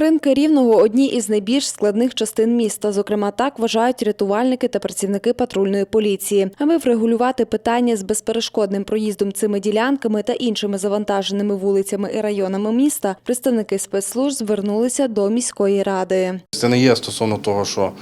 Ринки рівного одні із найбільш складних частин міста. Зокрема, так вважають рятувальники та працівники патрульної поліції. Аби врегулювати питання з безперешкодним проїздом цими ділянками та іншими завантаженими вулицями і районами міста, представники спецслужб звернулися до міської ради. Це не є стосовно того, що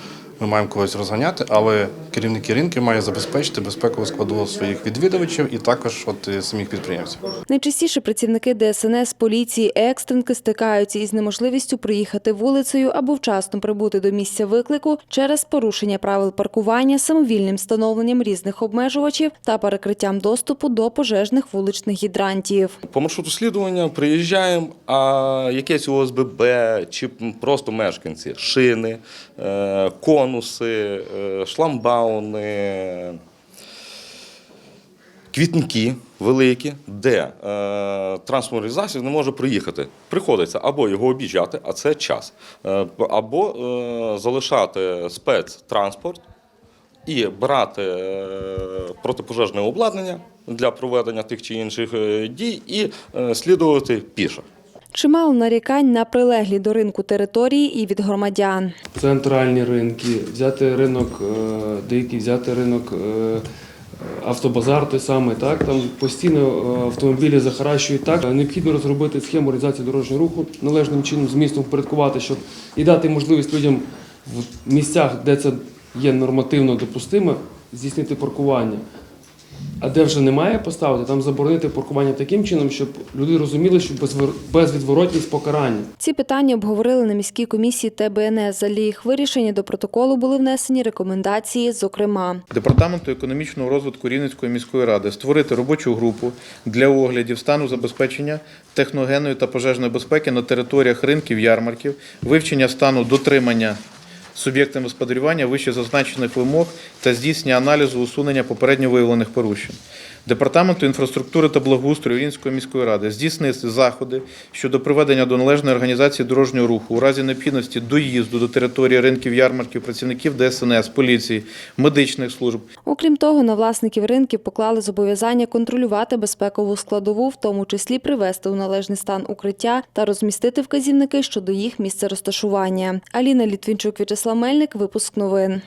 ми маємо когось розганяти, але керівники ринків мають забезпечити безпекову складову своїх відвідувачів і також от е, самих підприємців. Найчастіше працівники ДСНС, поліції, екстренки стикаються із неможливістю проїхати вулицею або вчасно прибути до місця виклику через порушення правил паркування, самовільним встановленням різних обмежувачів та перекриттям доступу до пожежних вуличних гідрантів. По маршруту слідування приїжджаємо, а якесь ОСББ чи просто мешканці, шини, е, конуси, е, шламбауни, квітники великі, де е, транспортний засіб не може приїхати. Приходиться або його об'їжджати, а це час, е, або залишати спецтранспорт і брати протипожежне обладнання для проведення тих чи інших дій і слідувати піше. Чимало нарікань на прилеглі до ринку території і від громадян. центральні ринки, взяти ринок е, деякий, взяти ринок е, автобазар той самий, так там постійно е, автомобілі захаращують так. Необхідно розробити схему організації дорожнього руху належним чином з містом впорядкувати, щоб і дати можливість людям в місцях, де це є нормативно допустимо, здійснити паркування. А де вже немає поставити, там заборонити паркування таким чином, щоб люди розуміли, що безвідворотність покарання. Ці питання обговорили на міській комісії ТБНС. За їх вирішення до протоколу були внесені рекомендації, зокрема. Департаменту економічного розвитку Рівненської міської ради створити робочу групу для оглядів стану забезпечення техногенної та пожежної безпеки на територіях ринків, ярмарків, вивчення стану дотримання суб'єктами господарювання вище зазначених вимог та здійснення аналізу усунення попередньо виявлених порушень. Департаменту інфраструктури та благоустрою Рівненської міської ради здійснити заходи щодо приведення до належної організації дорожнього руху у разі необхідності доїзду до території ринків, ярмарків, працівників ДСНС, поліції, медичних служб, Окрім того, на власників ринків поклали зобов'язання контролювати безпекову складову, в тому числі привести у належний стан укриття та розмістити вказівники щодо їх місця розташування. Аліна Літвінчук, В'ячеслав Мельник, випуск новин.